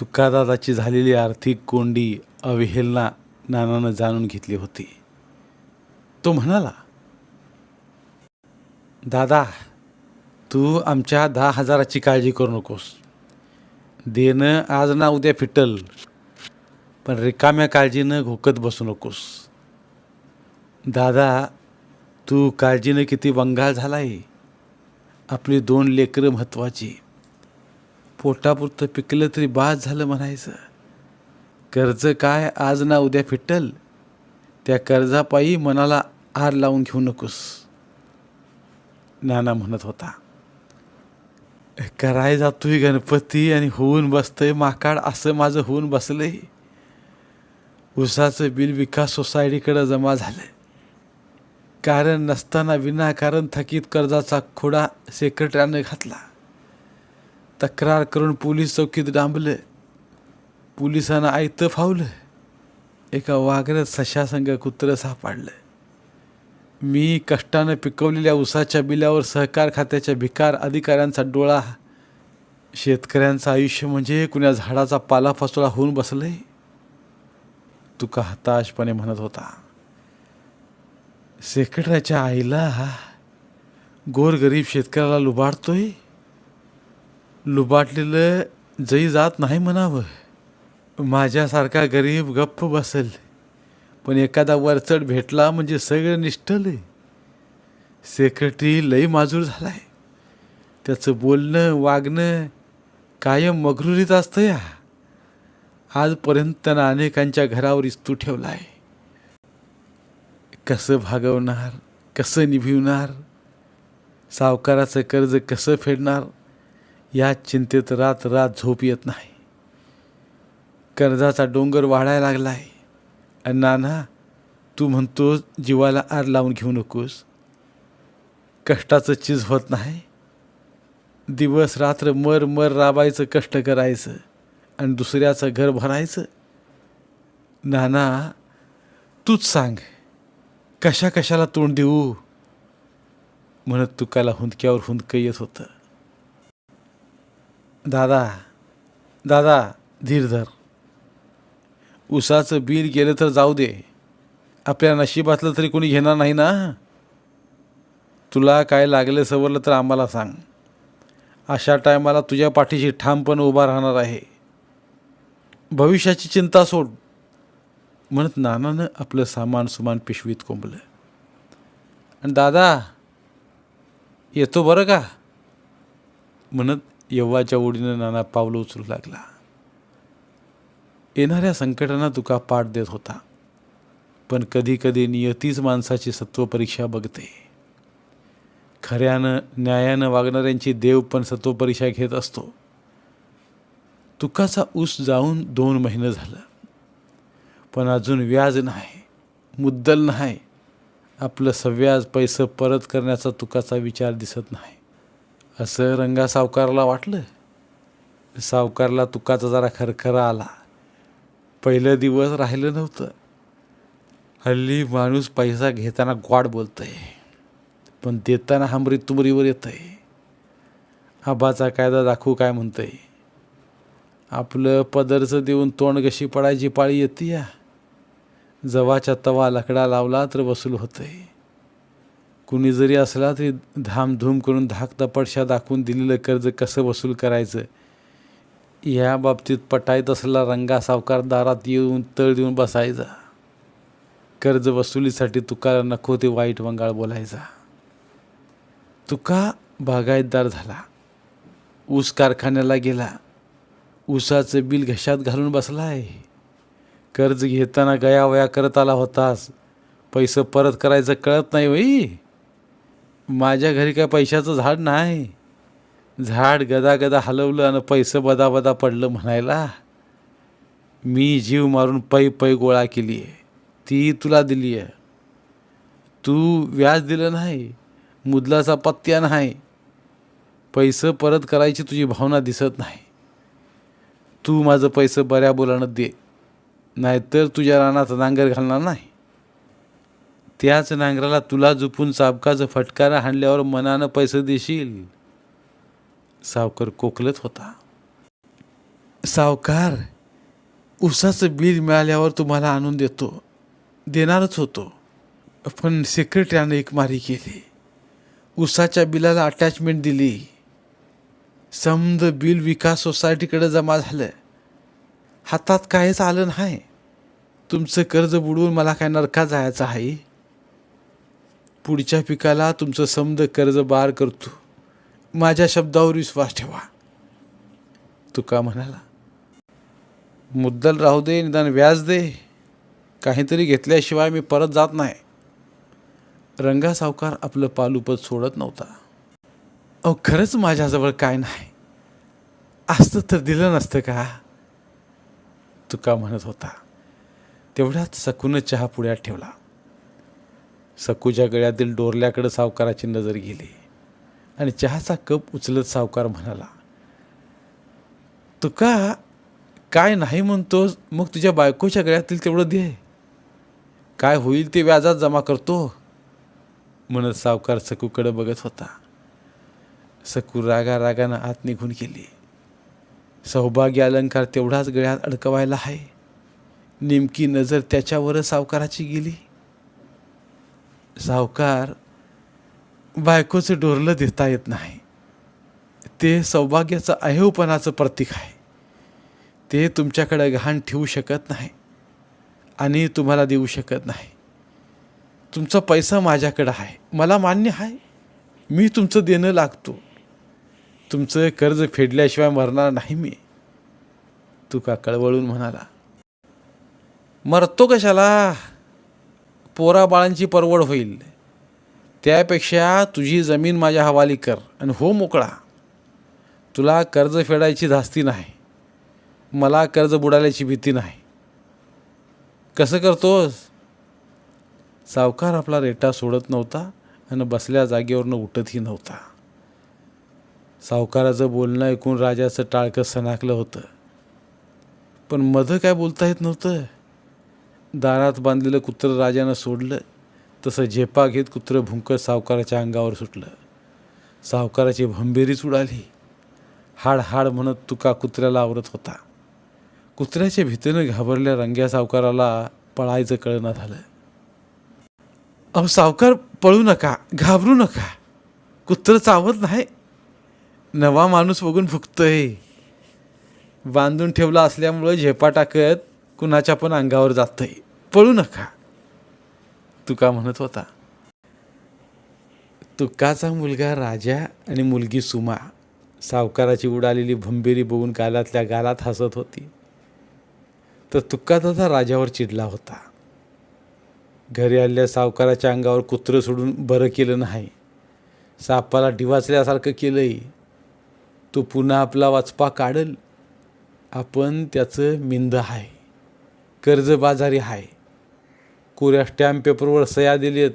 तुकादादाची झालेली आर्थिक कोंडी अवहेलना नानानं जाणून घेतली होती. तो म्हणाला दादा तू आमच्या दहा हजाराची काळजी करू नकोस. देणं आज ना उद्या फिटल पण रिकाम्या काळजीनं घोकत बसू नकोस. दादा तू काळजीनं किती बंगाल झालाय. आपली दोन लेकरं महत्त्वाची पोटापुरतं पिकलं तरी बाद झालं म्हणायचं. कर्ज काय आज ना उद्या फिटल? त्या कर्जापायी मनाला आर लावून घेऊ नकोस. नाना म्हणत होता. कराय जातोय गणपती आणि होऊन बसतंय माकाड असं माझं होऊन बसलंय. उसाचं बिल विकास सोसायटीकडं जमा झालं कारण नसताना विनाकारण थकीत कर्जाचा खोडा सेक्रेटऱ्यानं घातला. तक्रार करून पोलीस चौकीत डांबलं. पोलिसांना आयतं फावलं. एका वाघरत सशासंग कुत्रं सापडलं. मी कष्टानं पिकवलेल्या उसाच्या बिलावर सहकार खात्याच्या भिकार अधिकाऱ्यांचा डोळा. शेतकऱ्यांचं आयुष्य म्हणजे कुण्या झाडाचा पालाफसोळा होऊन बसलंय तुका हताशपणे म्हणत होता. सेक्रेटरीच्या आईला गोरगरीब शेतकऱ्याला लुबाडतोय? लुबाटलेलं जई जात नाही म्हणावं. माझ्यासारखा गरीब गप्प बसेल. पण एखादा वरचढ भेटला म्हणजे सगळं निष्ठल. सेक्रेटरी लई माजूर झालाय. त्याचं बोलणं वागणं कायम मगरुरीत असतं या. आजपर्यंत त्यानं अनेकांच्या घरावर इस्तू ठेवला आहे कसं भागवणार कसं निभिवणार सावकाराचं कर्ज कसं फेडणार या चिंतेत रात रात झोप येत नाही. कर्जाचा डोंगर वाढायला लागला आहे आणि नाना तू म्हणतो जीवाला आर लावून घेऊ नकोस. कष्टाचं चीज होत नाही. दिवस रात्र मर मर राबायचं कष्ट करायचं आणि दुसऱ्याचं घर भरायचं. नाना तूच सांग कशा कशाला तोंड देऊ? म्हणत तुकाला हुंदक्यावर हुंदकं येत होतं. दादा दादा धीर धर उसाचं बिल गेलं तर जाऊ दे. आपल्या नशिबातलं तरी कोणी घेणार नाही ना? तुला काय लागलं सवरलं तर आम्हाला सांग. अशा टायमाला तुझ्या पाठीशी ठामपणे उभा राहणार आहे. भविष्याची चिंता सोड. म्हणत नानानं आपलं सामान सुमान पिशवीत कोंबलं. आणि दादा येतो बरं का? म्हणत यव्वाच्या ओढीनं नाना पावलं उचलू लागला. येणाऱ्या संकटांना तुका पाठ देत होता? पण कधीकधी नियतीच माणसाची सत्वपरीक्षा बघते. खऱ्यानं न्यायानं वागणाऱ्यांची देव पण सत्वपरीक्षा घेत असतो. तुकाचा ऊस जाऊन दोन महिने झालं. पण अजून व्याज नाही मुद्दल नाही. आपलं सव्याज पैसे परत करण्याचा तुकाचा विचार दिसत नाही. असं रंगा सावकारला वाटलं? सावकारला तुकाचा जरा खरखरा आला. पहिलं दिवस राहिलं नव्हतं. हल्ली माणूस पैसा घेताना ग्वाड बोलतंय. पण देताना हमरी तुमरीवर येतंय. आबाचा कायदा दाखवू काय म्हणतंय? आपलं पदरचं देऊन तोंड कशी पडायची पाळी येते या. जवाच्या तवा लकडा लावला तर वसूल होतंय. कुणी जरी असला तरी धामधूम करून धाक तपडशा दाखवून दिलेलं कर्ज कसं वसूल करायचं? या बाबतीत पटायत असलेला रंगा सावकार दारात येऊन तळ देऊन बसायचा. कर्ज वसुलीसाठी तुकाला नको ते वाईट वंगाळ बोलायचा. तुका बागायतदार झाला. ऊस कारखान्याला गेला. ऊसाचं बिल घशात घालून बसलाय. कर्ज घेताना गयावया करत आला होतास. पैसे परत करायचं कळत नाही वई माझ्या घरी काय पैशाचं झाड नाही. झाड गदा गदा हलवलं आणि पैसं बदा बदा पडलं म्हणायला मी जीव मारून पै पै गोळा केली आहे. ती तुला दिली आहे. तू व्याज दिलं नाही मुदलाचा पत्त्या नाही पैसे परत करायची तुझी भावना दिसत नाही. तू माझं पैसं बऱ्या बोलानं दे नाहीतर तुझ्या रानात नांगर घालणार नाही. त्याच नांगराला तुला जुपून साबकाचं फटकारा हाणल्यावर मनानं पैसे देशील. सावकार कोकलत होता. सावकार उसाचं बिल मिळाल्यावर तुम्हाला आणून देतो. देणारच होतो. पण सेक्रेटरीनं एक मारी केली. उसाच्या बिलाला अटॅचमेंट दिली. समद बिल विकास सोसायटीकडे जमा झालं. हातात काहीच आलं नाही. तुमचं कर्ज बुडवून मला काय नरका जायचं आहे? पुढच्या पिकाला तुमचं समद कर्ज बार करतो. माझ्या शब्दावर विश्वास ठेवा. तुका म्हणाला मुद्दल राहू दे निदान व्याज दे. काहीतरी घेतल्याशिवाय मी परत जात नाही. रंगा सावकार आपलं पालुपत सोडत नव्हता. अहो खरंच माझ्याजवळ काय नाही? असतं तर दिलं नसतं का? तुका म्हणत होता. तेवढ्याच सकून चहा पुढ्यात ठेवला. सकूच्या गळ्यातील डोरल्याकडे सावकाराची नजर गेली. आणि चहाचा कप उचलत सावकार म्हणाला तुका काय नाही म्हणतोस मग तुझ्या बायकोच्या गळ्यातील तेवढं दे. काय होईल ते व्याजात जमा करतो. म्हणत सावकार सकूकडे बघत होता. सकू रागा रागानं आत निघून गेली. सौभाग्य अलंकार तेवढाच गळ्यात अडकवायला आहे. नेमकी नजर त्याच्यावरच सावकाराची गेली. सावकार बायकोचं डोरलं देता येत नाही. ते सौभाग्याचं अहेवपणाचं प्रतीक आहे. ते तुमच्याकडे गहाण ठेवू शकत नाही आणि तुम्हाला देऊ शकत नाही. तुमचा पैसा माझ्याकडं आहे. मला मान्य आहे. मी तुमचं देणं लागतो. तुमचं कर्ज फेडल्याशिवाय मरणार नाही मी. तुका कळवळून म्हणाला मरतो कशाला? पोरा बाळांची परवड होईल. त्यापेक्षा तुझी जमीन माझ्या हवाली कर आणि हो मोकळा. तुला कर्ज फेडायची धास्ती नाही. मला कर्ज बुडाल्याची भीती नाही. कसं करतोस? सावकार आपला रेटा सोडत नव्हता आणि बसल्या जागेवरनं उठतही नव्हता. सावकाराचं बोलणं ऐकून राजाचं टाळकं सनाकलं होतं. पण मधं काय बोलता येत नव्हतं? दारात बांधलेलं कुत्रं राजानं सोडलं तसं झेपा घेत कुत्रं भुंकत सावकाराच्या अंगावर सुटलं. सावकाराची भंबेरीच उडाली. हाड हाड म्हणत तुका कुत्र्याला आवरत होता. कुत्र्याच्या भीतीनं घाबरल्या रंग्या सावकाराला पळायचं कळना झालं. अहो सावकार पळू नका घाबरू नका. कुत्रं चावत नाही. नवा माणूस बघून फुकतोय बांधून ठेवला असल्यामुळं झेपा टाकत कुणाच्या पण अंगावर जातंय. पळू नका. तुका म्हणत होता तुकाचा मुलगा राजा आणि मुलगी सुमा सावकाराची उडालेली भंबेरी बघून गालातल्या गालात हसत होती. तर तुक्का राजावर चिडला होता. घरी आलेल्या सावकाराच्या अंगावर कुत्रं सोडून बरं केलं नाही. सापाला डिवाचल्यासारखं केलंय. तो पुन्हा आपला वाचपा काढल. आपण त्याचं मिंद आहे. कर्जबाजारी आहे कोऱ्या स्टॅम्प पेपरवर सया दिलेत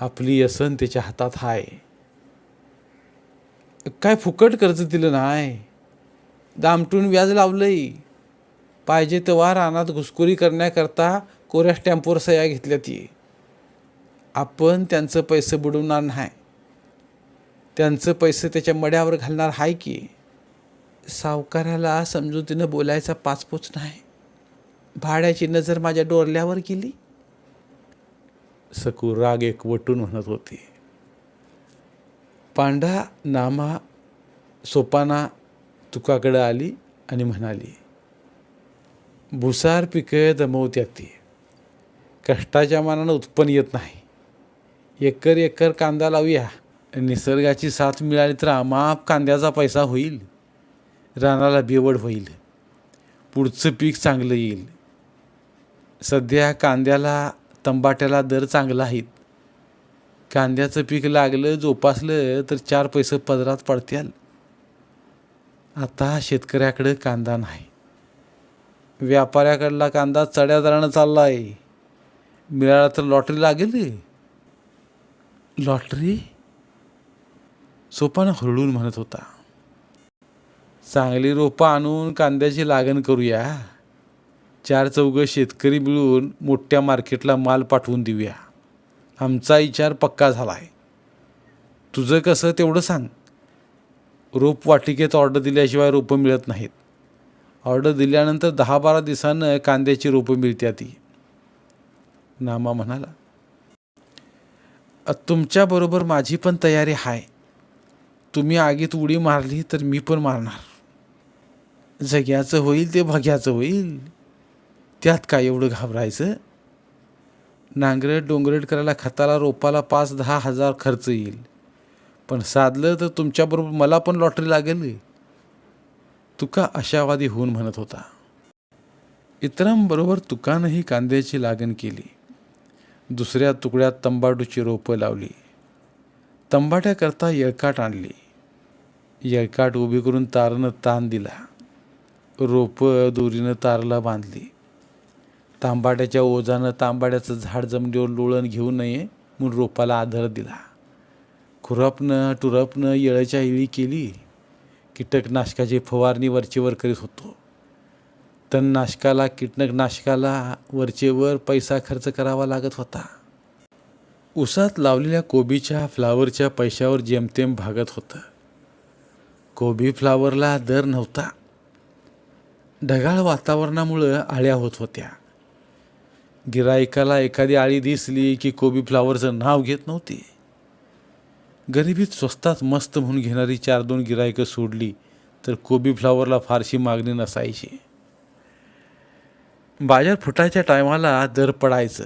आपली यसन त्याच्या हातात आहे काय फुकट कर्ज दिलं नाही. दामटून व्याज लावलंय. पाहिजे तेव्हा रानात घुसखोरी करण्याकरता कोऱ्या स्टॅम्पवर सया घेतल्या ती आपण त्यांचं पैसे बुडवणार नाही. त्यांचं पैसे त्याच्या मड्यावर घालणार आहे की. सावकाराला समजुतीनं बोलायचा पाचपोच नाही. भाड्याची नजर माझ्या डोरल्यावर गेली. सकू राग एक वटून म्हणत होती. पांढा नामा सोपाना तुकाकडं आली आणि म्हणाली भुसार पिकं दमवत्यात ती कष्टाच्या मानानं उत्पन्न येत नाही. एकर एकर कांदा लावूया. निसर्गाची साथ मिळाली तर आमाप कांद्याचा पैसा होईल. रानाला बेवड होईल. पुढचं पीक चांगलं येईल. सध्या कांद्याला तंबाट्याला दर चांगला आहेत कांद्याचं पीक लागलं जोपासलं तर चार पैसे पदरात पडत्याल आता शेतकऱ्याकडं कांदा नाही. व्यापाऱ्याकडला कांदा चढ्या दरानं चालला आहे मिळाला तर लॉटरी लागेल. लॉटरी? सोपानं हुरळून म्हणत होता. चांगली रोपं आणून कांद्याची लागण करूया. चार चौघं शेतकरी मिळून मोठ्या मार्केटला माल पाठवून देऊया. आमचा विचार पक्का झाला आहे. तुझं कसं तेवढं सांग. रोप वाटिकेत ऑर्डर दिल्याशिवाय रोपं मिळत नाहीत. ऑर्डर दिल्यानंतर दहा बारा दिवसानं कांद्याची रोपं मिळत्या ती. नामा म्हणाला तुमच्याबरोबर माझी पण तयारी आहे तुम्ही आगीत उडी मारली तर मी पण मारणार. जग्याचं होईल ते भग्याचं होईल. त्यात काय एवढं घाबरायचं? नांगरट डोंगरट करायला खताला रोपाला पाच दहा हजार खर्च येईल. पण साधलं तर तुमच्याबरोबर मला पण लॉटरी लागेल. तुका आशावादी होऊन म्हणत होता. इतरांबरोबर तुकानंही कांद्याची लागण केली. दुसऱ्या तुकड्यात तंबाटूची रोपं लावली. तंबाट्याकरता येळकाट आणली. येळकाट उभी करून तारनं ताण दिला. रोपं दोरीनं तारला बांधली. तांबाट्याच्या ओझानं तांबाड्याचं झाड जमिनीवर लोळण घेऊ नये म्हणून रोपाला आधार दिला. खुरपणं टुरपणं येळच्या इळी केली. कीटकनाशकाची फवारणी वरचेवर करीत होतो. तणनाशकाला कीटकनाशकाला वरचेवर पैसा खर्च करावा लागत होता. उसात लावलेल्या कोबीच्या फ्लावरच्या पैशावर जेमतेम भागत होतं. कोबी फ्लावरला दर नव्हता. ढगाळ वातावरणामुळं आळ्या होत होत्या. गिरायकाला एखादी आळी दिसली की कोबी फ्लावरचं नाव घेत नव्हती. गरिबीत स्वस्तात मस्त म्हणून घेणारी चार दोन गिरायकं सोडली तर कोबी फ्लावरला फारशी मागणी नसायची. बाजार फुटायच्या टायमाला दर पडायचं.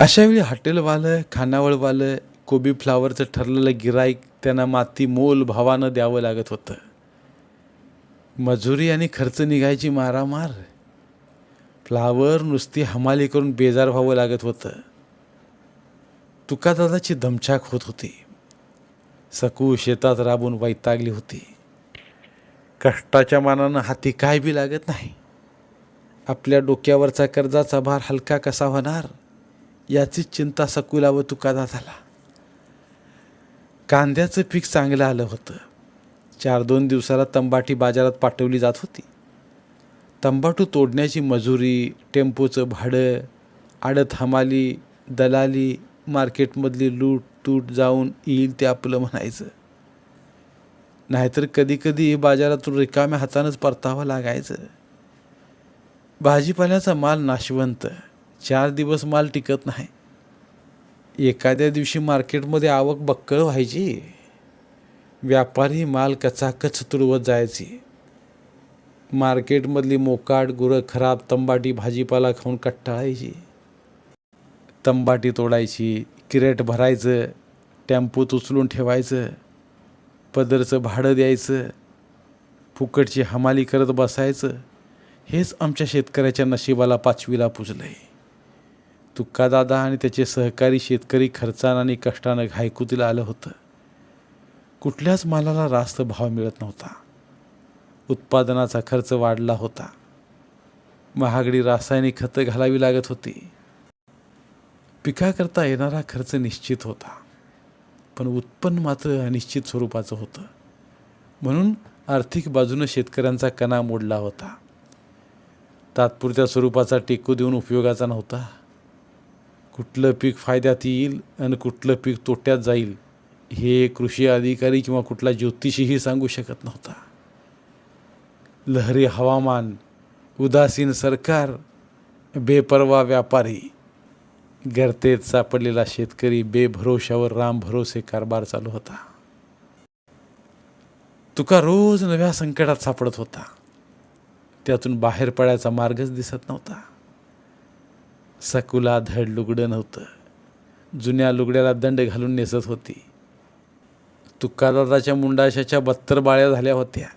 अशावेळी हॉटेलवालं खानावळवालं कोबी फ्लावरचं ठरलेलं गिराईक त्यांना माती मोल भावानं द्यावं लागत होतं. मजुरी आणि खर्च निघायची मारामार. फ्लावर नुसती हमाली करून बेजार व्हावं लागत होतं. तुकादादाची दमछाक होत होती. सकू शेतात राबून वैतागली होती. कष्टाच्या मानानं हाती काय बी लागत नाही. आपल्या डोक्यावरचा कर्जाचा भार हलका कसा होणार? याचीच चिंता सकूला व तुकादादाला. कांद्याचं पीक चांगलं आलं होतं. चार दोन दिवसाला तंबाटी बाजारात पाठवली जात होती. तंबाटू तोडण्याची मजुरी टेम्पोचं भाडं आडत हमाली दलाली मार्केटमधली लूट तूट जाऊन येईल ते आपलं म्हणायचं. नाहीतर कधी कधी बाजारातून रिकाम्या हातानंच परतावं लागायचं. भाजीपाल्याचा माल नाशवंत. चार दिवस माल टिकत नाही. एखाद्या दिवशी मार्केटमध्ये आवक बक्कळ व्हायची. व्यापारी माल कचाकच तुडवत जायची. मार्केटमधली मोकाट गुरं खराब तंबाटी भाजीपाला खाऊन कट्टाळायची. तंबाटी तोडायची किरेट भरायचं टेम्पोत उचलून ठेवायचं पदरचं भाडं द्यायचं फुकटची हमाली करत बसायचं हेच आमच्या शेतकऱ्याच्या नशिबाला पाचवीला पुजलंय. तुक्कादादा आणि त्याचे सहकारी शेतकरी खर्चानं आणि कष्टानं घायकुतीला आलं होतं. कुठल्याच मालाला रास्त भाव मिळत नव्हता. उत्पादनाचा खर्च वाढला होता. महागडी रासायनिक खतं घालावी लागत होती. पिकाकरता येणारा खर्च निश्चित होता. पण उत्पन्न मात्र अनिश्चित स्वरूपाचं होतं. म्हणून आर्थिक बाजूनं शेतकऱ्यांचा कणा मोडला होता. तात्पुरत्या स्वरूपाचा टेकू देऊन उपयोगाचा नव्हता. कुठलं पीक फायद्यात येईल आणि कुठलं पीक तोट्यात जाईल हे कृषी अधिकारी किंवा कुठला ज्योतिषीही सांगू शकत नव्हता. लहरी हवामान उदासीन सरकार बेपरवा व्यापारी गर्तेत सापडलेला शेतकरी बेभरोशावर राम भरोसे कारभार चालू होता. तुका रोज नव्या संकटात सापडत होता. त्यातून बाहेर पडायचा मार्गच दिसत नव्हता. सकुला धड लुगडं नव्हतं. जुन्या लुगड्याला दंड घालून नेसत होती. तुकादादाच्या मुंडाशाच्या बत्तर बाळ्या झाल्या होत्या.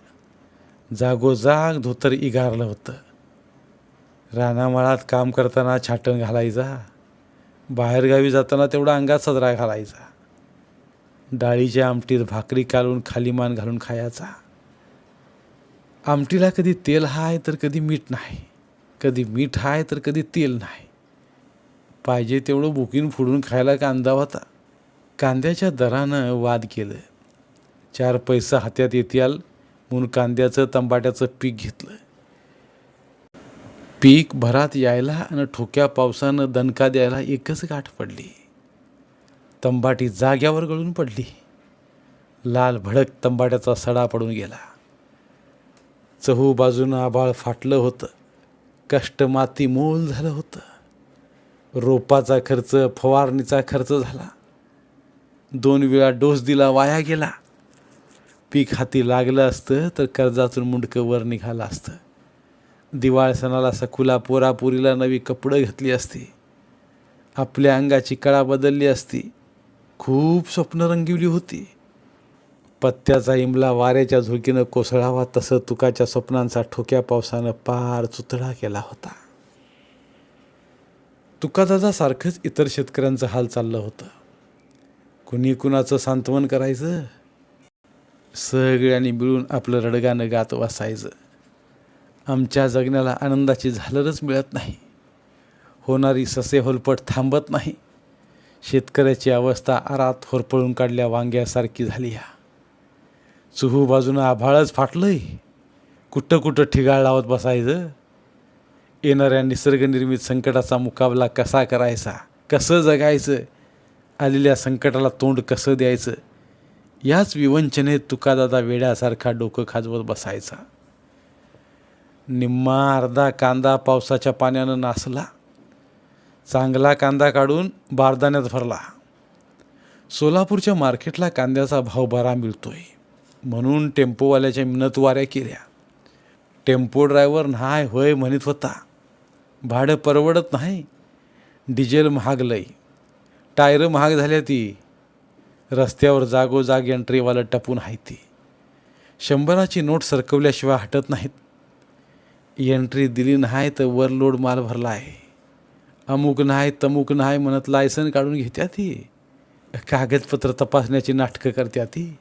जागोजाग धोतर इगारलं होतं. रानामाळात काम करताना छाटण घालायचा. बाहेरगावी जाताना तेवढा अंगात सदरा घालायचा. डाळीच्या आमटीत भाकरी कालून खाली मान घालून खायचा. आमटीला कधी तेल हाय तर कधी मीठ नाही. कधी मीठ आहे तर कधी तेल नाही. पाहिजे तेवढं बुकीन फोडून खायला कांदा होता. कांद्याच्या दरानं वाद केलं. चार पैसा हात्यात येतील म्हणून कांद्याचं तंबाट्याचं पीक घेतलं पीक भरात यायला आणि ठोक्या पावसानं दणका द्यायला एकच गाठ पडली. तंबाटी जाग्यावर गळून पडली. लाल भडक तंबाट्याचा सडा पडून गेला. चहू बाजूनं आभाळ फाटलं होतं. कष्ट माती मोल झालं होतं. रोपाचा खर्च फवारणीचा खर्च झाला. दोन वेळा डोस दिला वाया गेला. पीक हाती लागलं असतं तर कर्जातून मुंडकं वर निघालं असतं. दिवाळ सणाला सखुला पोरापुरीला नवी कपडं घातली असती. आपल्या अंगाची कळा बदलली असती. खूप स्वप्न रंगिवली होती. पत्त्याचा इमला वाऱ्याच्या झुळकीनं कोसळावा तसं तुकाच्या स्वप्नांचा ठोक्या पावसानं पार चुतळा केला होता. तुकादादा सारखंच इतर शेतकऱ्यांचं हाल चाललं होतं. कुणी कुणाचं सांत्वन करायचं? सगळ्यांनी मिळून आपलं रडगाणं गात वासायचं. आमच्या जगण्याला आनंदाची झालरच मिळत नाही. होणारी ससे होलपट थांबत नाही. शेतकऱ्याची अवस्था आरात होरपळून काढल्या वांग्यासारखी झाली हा. चुहू बाजूनं आभाळच फाटलंय. कुठं कुठं ठिगाळ लावत बसायचं? येणाऱ्या निसर्गनिर्मित संकटाचा मुकाबला कसा करायचा? कसं जगायचं? आलेल्या संकटाला तोंड कसं द्यायचं? याच विवंचनेत तुकादादा वेड्यासारखा डोकं खाजवत बसायचा. निम्मा अर्धा कांदा पावसाच्या पाण्यानं नासला. चांगला कांदा काढून बारदाण्यात भरला. सोलापूरच्या मार्केटला कांद्याचा भाव बरा मिळतोय. म्हणून टेम्पोवाल्याच्या मिनतवाऱ्या केल्या. टेम्पो ड्रायव्हर नाही होय म्हणत होता. भाडं परवडत नाही. डिझेल महाग टायरं महाग झाल्या ती रस्त्यावर जागोजाग एंट्रीवालं टपून आहे ती शंभराची नोट सरकवल्याशिवाय हटत नाहीत. एंट्री दिली नाही तर वरलोड माल भरला आहे. अमुक नाही तमुक नाही म्हणत लायसन काढून घेत्या ती. कागदपत्र तपासण्याची नाटकं करत्या ती.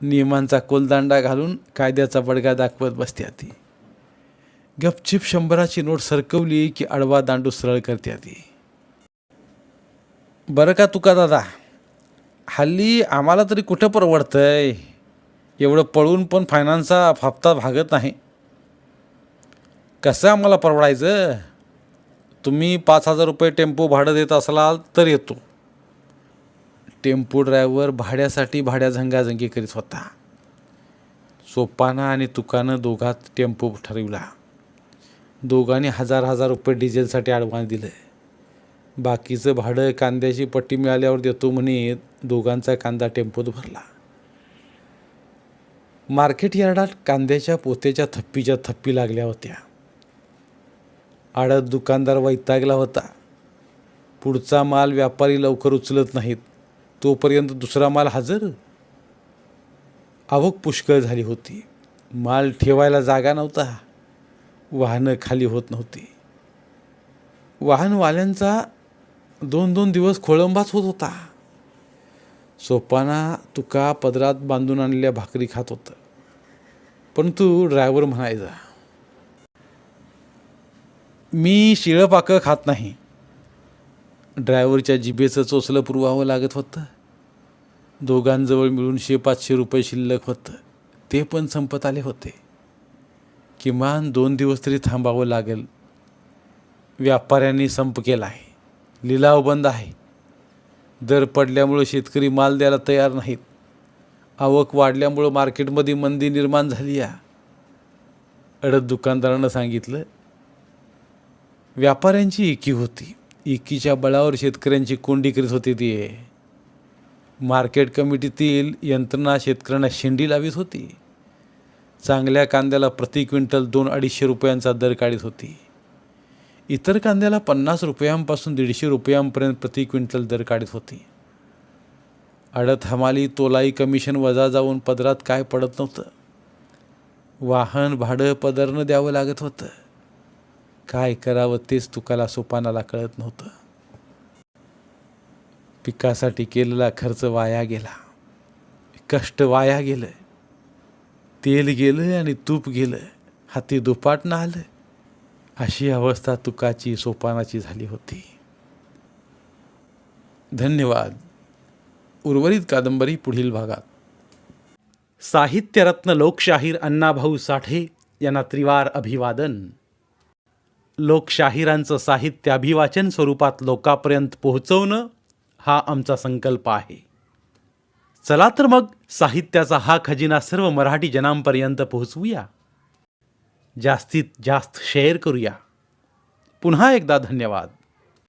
नियमांचा कोलदांडा घालून कायद्याचा बडगा दाखवत बसत्या ती. गपचिप शंभराची नोट सरकवली की आडवा दांडू सरळ करत्या ती. बरं का तुका दादा? हल्ली आम्हाला तरी कुठं परवडतंय? एवढं पळून पण फायनान्सचा हप्ता भागत नाही. कसं आम्हाला परवडायचं? तुम्ही पाच हजार रुपये टेम्पो भाडं देत असलाल तर येतो. टेम्पो ड्रायव्हर भाड्यासाठी भाड्या झंगाझंगी करीत होता. सोपानं आणि तुकानं दोघात टेम्पो ठरविला. दोघांनी हजार हजार रुपये डिझेलसाठी ॲडव्हान्स दिलं. बाकीचं भाडं कांद्याची पट्टी मिळाल्यावर देतो म्हणे. दोघांचा कांदा टेम्पोत भरला. मार्केट यार्डात कांद्याच्या पोत्याच्या थप्पीच्या थप्पी लागल्या होत्या. आडत दुकानदार वैतागला होता. पुढचा माल व्यापारी लवकर उचलत नाहीत. तोपर्यंत दुसरा माल हजर. आवक पुष्कळ झाली होती. माल ठेवायला जागा नव्हता. वाहनं खाली होत नव्हती. वाहनवाल्यांचा दोन दोन दिवस खोळंबाच होत होता. सोपाना तुका पदरात बांधून आणलेल्या भाकरी खात होतं. परंतु ड्रायव्हर म्हणायचा मी शिळं पाकं खात नाही. ड्रायव्हरच्या जिभेचं चोचलं पुरवावं लागत होतं. दोघांजवळ मिळून शे पाचशे रुपये शिल्लक होतं. ते पण संपत आले होते. किमान दोन दिवस तरी थांबावं लागेल. व्यापाऱ्यांनी संप केला आहे लिलाव बंद आहे. दर पडल्यामुळं शेतकरी माल द्यायला तयार नाहीत. आवक वाढल्यामुळं मार्केटमध्ये मंदी निर्माण झाली या अडत दुकानदारानं सांगितलं व्यापाऱ्यांची एकी होती. एकीच्या बळावर शेतकऱ्यांची कोंडी करीत होती ती. मार्केट कमिटीतील यंत्रणा शेतकऱ्यांना शेंडी लावित होती. चांगल्या कांद्याला प्रति क्विंटल दोन अडीचशे रुपयांचा दर काढीत होती. इतर कांद्याला पन्नास रुपयांपासून दीडशे रुपयांपर्यंत प्रति क्विंटल दर काढत होती. अडत हमाली तोलाई कमिशन वजा जाऊन पदरात काय पडत नव्हतं. वाहन भाडं पदरनं द्यावं लागत होतं. काय करावं तेच तुकाला सोपानाला कळत नव्हतं. पिकासाठी केलेला खर्च वाया गेला. कष्ट वाया गेलं. तेल गेलं आणि तूप गेलं. हाती दुपाटणं आलं अशी अवस्था तुकाची सोपानाची झाली होती. धन्यवाद. उर्वरित कादंबरी पुढील भागात. साहित्यरत्न लोकशाहीर अण्णाभाऊ साठे यांना त्रिवार अभिवादन. लोकशाहिरांचं साहित्य अभिवाचन स्वरूपात लोकांपर्यंत पोहोचवणं हा आमचा संकल्प आहे. चला तर मग साहित्याचा हा खजिना सर्व मराठी जनांपर्यंत पोहोचवूया. जास्तीत जास्त शेअर करूया. पुन्हा एकदा धन्यवाद.